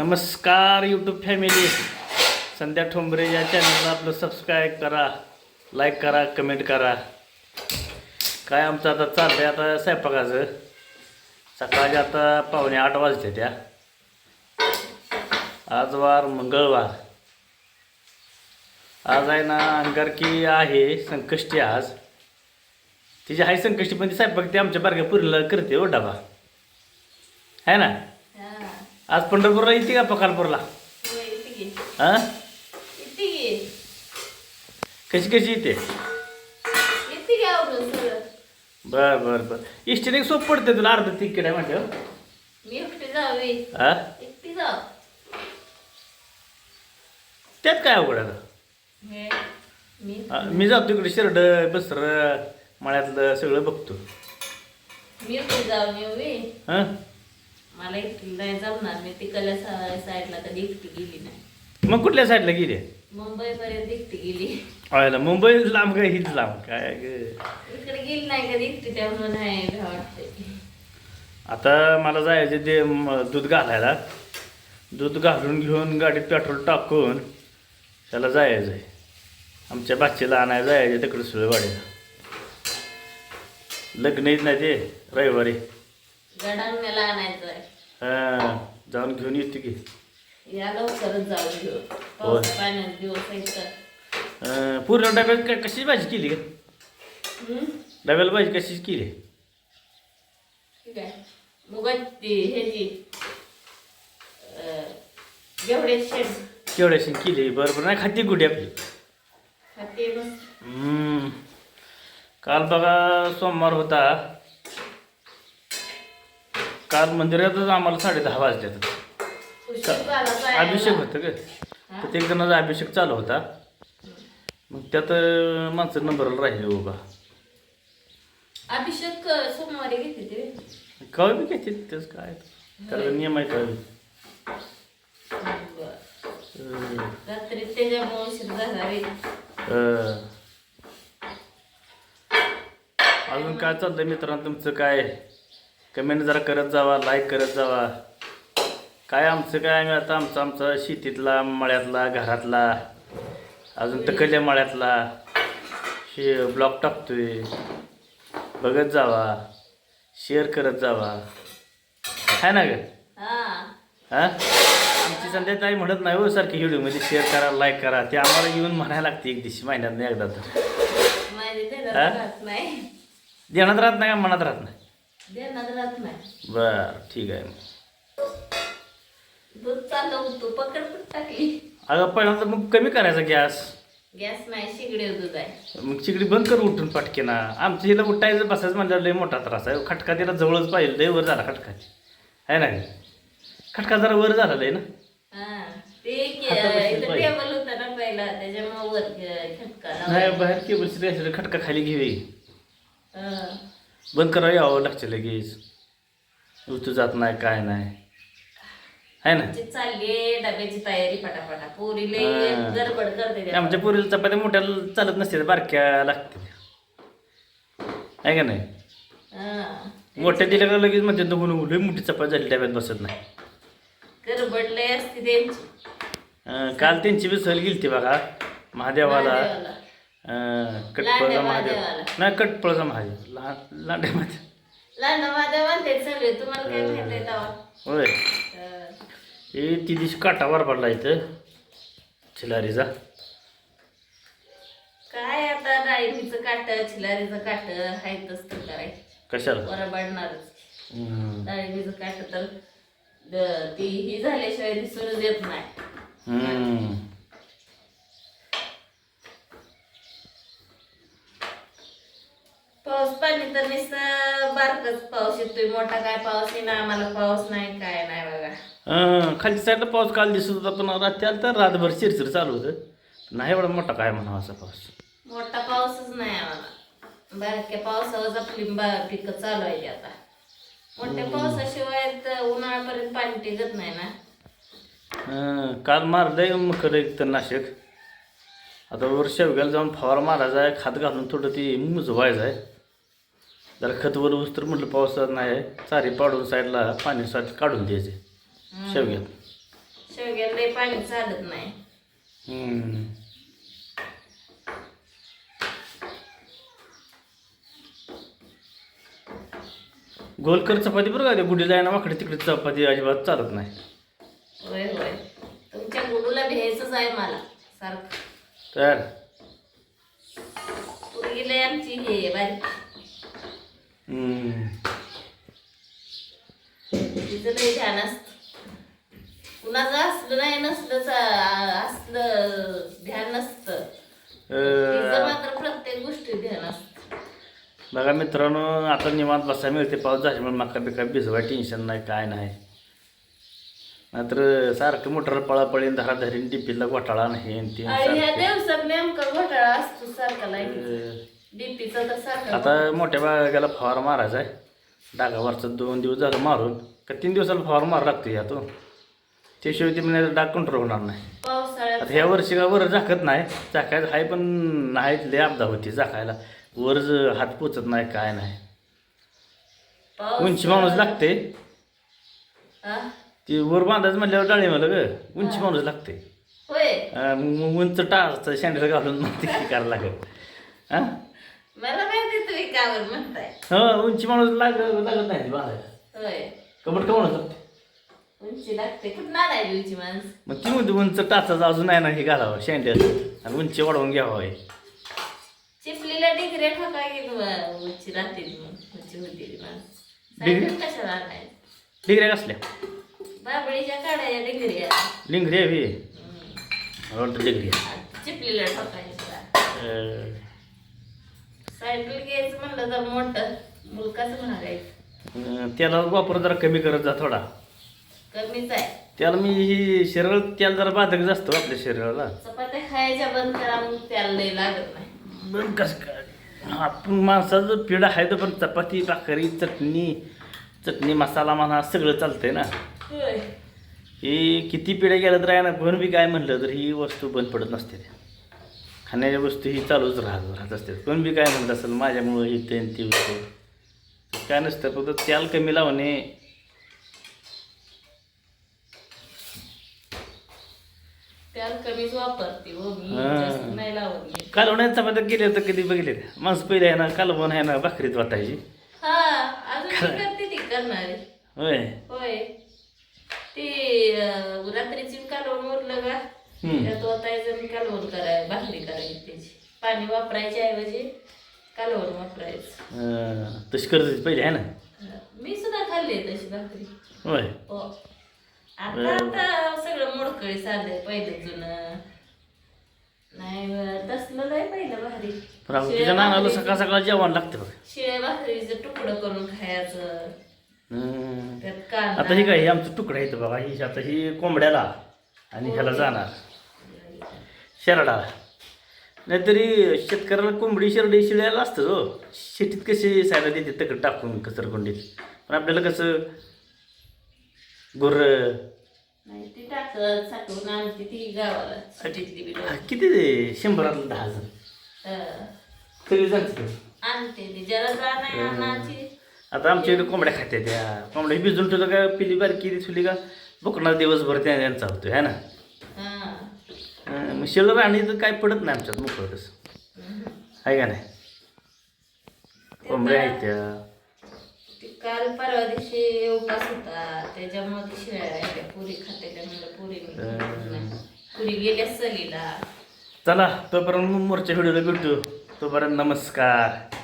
नमस्कार YouTube family संध्या ठोंबरे या चॅनलला आपलं सबस्क्राईब करा लाईक करा कमेंट करा. काय आमचं आता चाललं आहे आता स्वयंपाकाचं. सकाळचे आता पावणे आठ वाजते त्या. आज वार मंगळवार. आज आहे ना अंगारकी आहे संकष्टी आज. तिची आहे संकष्टी पण ती स्वयंपाक ती आमच्या बारक्या पुरीला करते ओ डबा. आहे ना? आज पंढरपूरला येते का पकालपूरला. हां. कशी कशी येते. बर बर बर इष्टीने सोप पडते तुला अर्ध तिकीट आहे म्हणते मी एकटी जावे एकटी जाव त्यात काय अवघड आहे मी मी जातो इकडे शिरड बसर मळ्यातलं सगळं बघतो. हां मला एकटी नाही जमणार. मी तिकडल्या सा- साईडला कधी एकटी गेली नाही. मग कुठल्या साईडला गेली? मुंबई पर्यंत एकटी गेली. व्हायला मुंबई लांब काय हीच लांब? काय ग? इकडे गेली नाही कधी एकटी त्यामुळे नाही वाटते आता मला जायचं ते म, दूध घालायला. दूध घालून घेऊन गाडीत पेट्रोल टाकून त्याला जायचं आहे आमच्या बाच्चीला आणायला जायचं तिकडे सुळेवाडीला. लग्न येत नाही ते रविवारी. गडांगण्याला आणायचं आहे हां जाऊन घेऊन येते की या लवकरच जाऊन घेऊ. होय. पाऊस पाण्यात दिवस आहेत तर अं, पूर्ण डब्यात कशी भाजी केली का हम्म? डब्याला भाजी कशीच केली? ठीक आहे. मुगाची ह्याची अं, घेवड्याची शेड. केवढ्याशी केली? बरोबर नाही खाती गुढी आपली? खाते बस. हम्म. काल बघा सोमवार होता. काल मंदिरातच आम्हाला साडे दहा जायला. अभिषेक होतं हा? तर एक जणाचा अभिषेक चालू होता. मग त्यात माणसं नंबरला राहिले उभा. अभिषेक सोमवारी घेते कवा बी घेते तेच काय? त्याचा नियम आहे काय बरं. रात्री त्याच्यामुळे उशीर झाला रे. अं. अजून काय चाललंय मित्रांनो? तुमचं काय? कमेंट जरा करत जावा लाईक करत जावा. काय आमचं काय आम्ही आता आमचा आमचा शेतीतला मळ्यातला घरातला अजून तकडल्या मळ्यातला हे ब्लॉग टाकतोय. बघत जावा शेअर करत जावा. आहे ना ग? हा. हा? आमची संध्या ताई म्हणत नाही हो सारखी व्हिडिओमध्ये शेअर करा लाईक करा. ते आम्हाला येऊन म्हणायला लागते एक दिवशी महिन्यात एकदा तर. देण्यात हा? राहत नाही. नाही का? मनात नाही राहत नाही? बर ठीक आहे. मग दूध चाललं होतं पकड पण टाकली. अगं पहिल्यांदा मग कमी करायचा गॅस. गॅस नाही शिगडे दूध आहे. मग चिकडी बंद कर उठून पटकेना. आमच्या हिला उठायचं बसायचं म्हणल्यावर लय मोठा त्रास आहे. खटका तिला जवळच पाहिजे लय वर झाला खटका. आहे ना? खटका जरा वर झाला लय ना. हा ना पहिला नाही. बाहेर केबल खटका खाली हा. बंद करावं यावं लागतं लगेच. उतू जात नाही काय नाही. आहे ना? आमची चालली डब्याची तयारी पटापटा. पोरीले हा. गडबड करते. आमच्या पोरीला चपात्या मोठ्या चालत नसते बारक्या लागते आहे का नाही? हा. मोठ्या दिल्या का लगेच म्हणते नको नको लई मोठी चपाती झाली डब्यात बसत नाही. गडबड लय असते त्यांची. अं, काल त्यांची बी सहल गेली बघा महादेवाला. महादेवाला. कटपळचा महादेव. महादेवाला. नाही कटपळचा महादेव. ला महादेव लहान माझ्या म्हणते सगळे तुम्हाला काय माहीत आहे तेव्हा? होय. हा. ती दिवशी काटावर पडला इथं चिलारीचा काय आता डाळिंबीचं काट छिलारीचं काट हाय तसं करायचं कशाला? बरबडणारच हम्म. डाळिंबीचं काट तर ती ही झाल्याशिवाय दिसूनच येत नाही हम्म. पाऊस पाणी तर नुसतं बारकच पाऊस येतोय मोठा काय पाऊस येईना आम्हाला पाऊस नाही काय नाही बघा. खालच्या साईडला पाऊस काल दिसत होता पण रात्री आला तर रातभर चिरचिर चालू होतं. नाही एवढा मोठा काय म्हणावा असा पाऊस. मोठा पाऊसच नाही आम्हाला. बारक्या पावसावर आपली पिकं चालू आहे आता. मोठ्या पावसाशिवाय तर उन्हाळ्यापर्यंत पाणी टिकत नाही ना. काल मारलंय मकर एक तर नाशक आता वर शेवग्याला जाऊन फवारा मारायचा आहे खात घालून थोडं ते मुजवायचं आहे. जरा खत वर ऊस तर म्हटलं पावसात नाही चारी पाडून साईडला पाणी साईड काढून द्यायचे. शेवग्यात. शेवग्याला लय पाणी चालत नाही. हम्म. गोलकर चपाती बरं का ते गुढीला आहे ना वाकडे तिकडे चपाती अजिबात चालत नाही. होय होय. तुमच्या गुडूला भ्यायचंच आहे मला सारखं. तर? आमची हे बारीक. तिचं लय ध्यान असतं कुणाचं असलं नाही नसलं चा- असलं ध्यान नसतं. मात्र प्रत्येक गोष्टी ध्यान असतं. बघा मित्रांनो आता निवांत बसायला मिळते पाऊस झाल्यामुळे मका बिका भिजवाय टेन्शन नाही काय नाही. मात्र सारखं मोटर पळापळीन धराधरीन डिपीला घोटाळा नाही. दिवसात नेमका घोटाळा असतो सारखा अं, डीपीचा तर सारखा आता मोठ्या बागाला फवारा मारायचा आहे. डागावरचं दोन दिवस झालं मारून. का तीन दिवसाला फवारा मारा लागतो या तो त्याशिवाय ते म्हणजे डाग कंट्रोल होणार नाही. पावसाळ्यात आता ह्या वर्षी का वर झाकत नाही. झाकायचं आहे पण नाही लय आपदा होती झाकायला. वर ज- हात पोचत नाही काय नाही. पाऊस- उंची माणूस लागते. हा? ती वर बांधायचं म्हटल्यावर डाळी मला ग. उंची माणूस लागते. होय. अं, मग उंच टाच सँडल घालून मग ते हे करायला लागत हां? मला माहिती तुम्ही कावर म्हणताय? हो उंची माणूस लाग लागत नाही ती बांधायला. होय. कपड का म्हणत लागते उंची लागते. कुठं नाही उंची माणूस? मग ती म्हणते उंच टाचाचं अजून आहे ना हे घालावं सँडल आणि उंची वाढवून घ्यावं हे. चिपलीला डिग्री ठोका की ब- उंची राहते मग उंची होती माणूस. डिग्री? सायकल कशाला आणायचं डिग्र्या कसल्या? बाबळीच्या काढाया डिग्री लिंगरी आहे बी. मला वाटतं डिग्री चिपलीला ठोकायची सायकल घ्यायचं म्हणलं तर मोठं. मुलकाच महागायचं अं, त्याला वापर जरा कमी करत जा थोडा. कमीच आहे. त्याला मी ही शरीर त्याला जरा बाधक जास्त आपल्या शरीराला. चपात्या खायच्या बंद करा मग त्याला लय लागत नाही. पण कसं काय आपण माणसाचं पिढा आहे तर पण चपाती भाकरी चटणी चटणी मसाला म्हणा सगळं चालतंय ना. होय. हे किती पिढ्या गेल्या तर आहे ना पण बी काय म्हणलं तर ही वस्तू बंद पडत नसते. त्या. खाण्याच्या वस्तू ही चालूच राहत राहत असते पण बी काय म्हणत असेल माझ्यामुळं ही ते ती होते काय नसतं फक्त त्याला कमी लावणे त्याला कमीच वापरते मी. जास्त नाही लावत मी. कालवण्यात चपात्या गेले तर कधी बघितले? माणसं पहिले आहे ना कालवण आहे ना भाकरीत वाटायची हा होय होय ती रात्रीची कालवण उरलं का. त्यात ओतायचं आणि कालवण कराय भाकरी करायची त्याची. पाणी वापरायच्या ऐवजी कालवण वापरायचं. अं, तशी करत पहिले आहे ना? हा. मी सुद्धा खाल्ली तशी भाकरी. होय. हो. आता आता सगळं मोडकळी चाललंय पहिलं जुनं. नाही तसलं नाही पहिलं भारी. पण आपण नानाला सकाळ सकाळ जेवण लागतं बघ. शिळ्या भाकरीचं तुकडं करून खायचं. त्यात कांदा. आता ही काय हे आमचं तुकडं आहे इथं बघा ही आता ही कोंबड्याला आणि ह्याला जाणार. शेरडाला नाहीतरी शेतकऱ्याला कोंबडी शेरडी शिळ्याला असतं हो. शेतीत कशी सायला देते तकड टाकून कचरकोंडीत पण आपल्याला कसं? गुर. किती ते शंभरातलं दहा जण. सगळी जाणते आता आमच्या इथे कोंबड्या खात्या त्या. कोंबड्या भिजून ठेवलं का पिली बारकी ठेवली का? बुकणार दिवसभर त्या त्यांचा होतो है ना? मग शिळ राणी तर काय पडत नाही आमच्यात मोकळं तसं. आहे का नाही? कोंबड्या आहेत त्या. काल परवा दिवशी उपास होता त्याच्यामुळे ती शिळ्या राहिल्या. पुरी खाते म्हणलं पुरी. पुरी गेल्या सलीला. चला तोपर्यंत मोरच्या व्हिडिओला भेटू. तोपर्यंत नमस्कार.